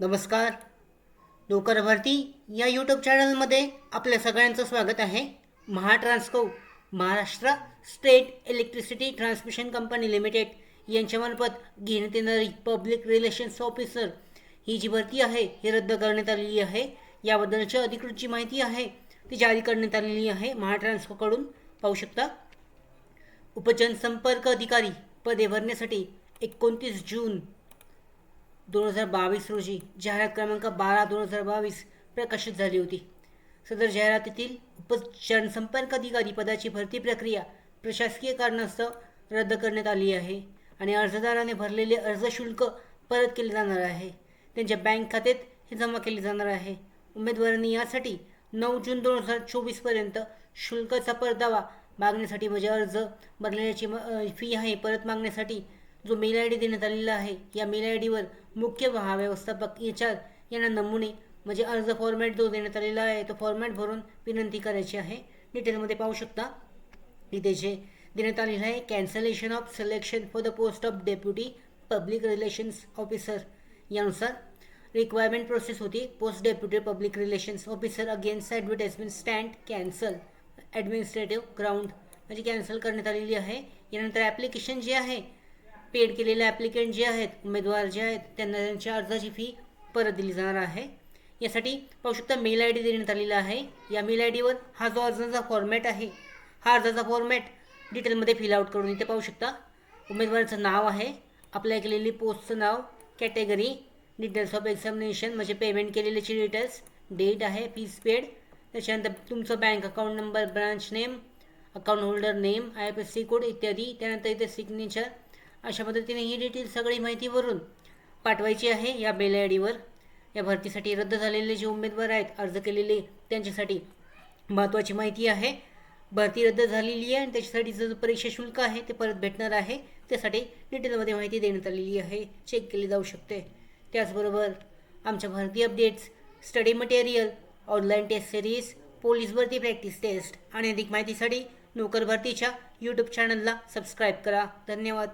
नमस्कार. नोकर भरती या यूट्यूब चॅनलमध्ये आपल्या सगळ्यांचं स्वागत आहे. Mahatransco Maharashtra state electricity transmission company limited यांच्यामार्फत घेण्यात येणारी पब्लिक रिलेशन्स ऑफिसर ही जी भरती आहे ही रद्द करण्यात आलेली आहे. याबद्दलची अधिकृतची माहिती आहे ती जारी करण्यात आलेली आहे. महाट्रान्सकोकडून पाहू शकता. उपजनसंपर्क अधिकारी पदे भरण्यासाठी एकोणतीस जून दोन हजार बावीस रोजी जाहिरात क्रमांक बारा दोन हजार बावीस प्रकाशित झाली होती. सदर जाहिरातीतील उपजनसंपर्क अधिकारी पदाची भरती प्रक्रिया प्रशासकीय कारणास्तव रद्द करण्यात आली आहे आणि अर्जदाराने भरलेले अर्ज शुल्क परत केले जाणार आहे. त्यांच्या बँक खात्यात हे जमा केले जाणार आहे. उमेदवारांनी यासाठी नऊ जून दोन हजार चोवीसपर्यंत शुल्काचा परतावा मागण्यासाठी म्हणजे अर्ज भरलेल्याची फी आहे परत मागण्यासाठी जो मेल आय डी देण्यात आलेला आहे या मेल आय डीवर मुख्य महाव्यवस्थापक एच आर यांना नमुने म्हणजे अर्ज फॉर्मॅट जो देण्यात आलेला आहे तो फॉर्मॅट भरून विनंती करायची आहे. डिटेलमध्ये पाहू शकता. इथे जे देण्यात आलेलं आहे cancellation of selection for the post of deputy public relations officer यानुसार रिक्वायरमेंट प्रोसेस होती. Post deputy public relations officer against advertisement stand cancel administrative ground म्हणजे कॅन्सल करण्यात आलेली आहे. यानंतर ॲप्लिकेशन जे आहे पेड केलेले ॲप्लिकेंट जे आहेत उमेदवार जे आहेत त्यांना त्यांच्या अर्जाची फी परत दिली जाणार आहे. यासाठी पाहू शकता मेल आय डी देण्यात आलेला आहे. या मेल आय डीवर हा जो अर्जाचा फॉर्मॅट आहे हा अर्जाचा फॉर्मॅट डिटेलमध्ये फिल आउट करून इथे पाहू शकता. उमेदवाराचं नाव आहे अप्लाय केलेली पोस्टचं नाव कॅटेगरी डिटेल्स ऑफ एक्झामिनेशन म्हणजे पेमेंट केलेल्याची डिटेल्स डेट आहे फीस पेड त्याच्यानंतर तुमचं bank account number branch name account holder name I F S C code इत्यादी. त्यानंतर इथे सिग्नेचर अशा पद्धतीने ही डिटेल सगळी माहिती भरून पाठवायची आहे या मेल आय डीवर या भरतीसाठी रद्द झालेले जे उमेदवार आहेत अर्ज केलेले त्यांच्यासाठी महत्त्वाची माहिती आहे. भरती रद्द झालेली आहे आणि त्याच्यासाठीचं जो परीक्षा शुल्क आहे ते परत भेटणार आहे. त्यासाठी डिटेलमध्ये माहिती देण्यात आलेली आहे. चेक केली जाऊ शकते. त्याचबरोबर आमच्या भरती updates study material online test series police भरती प्रॅक्टिस टेस्ट आणि अधिक माहितीसाठी नोकर भरतीच्या यूट्यूब चॅनलला सबस्क्राईब करा. धन्यवाद.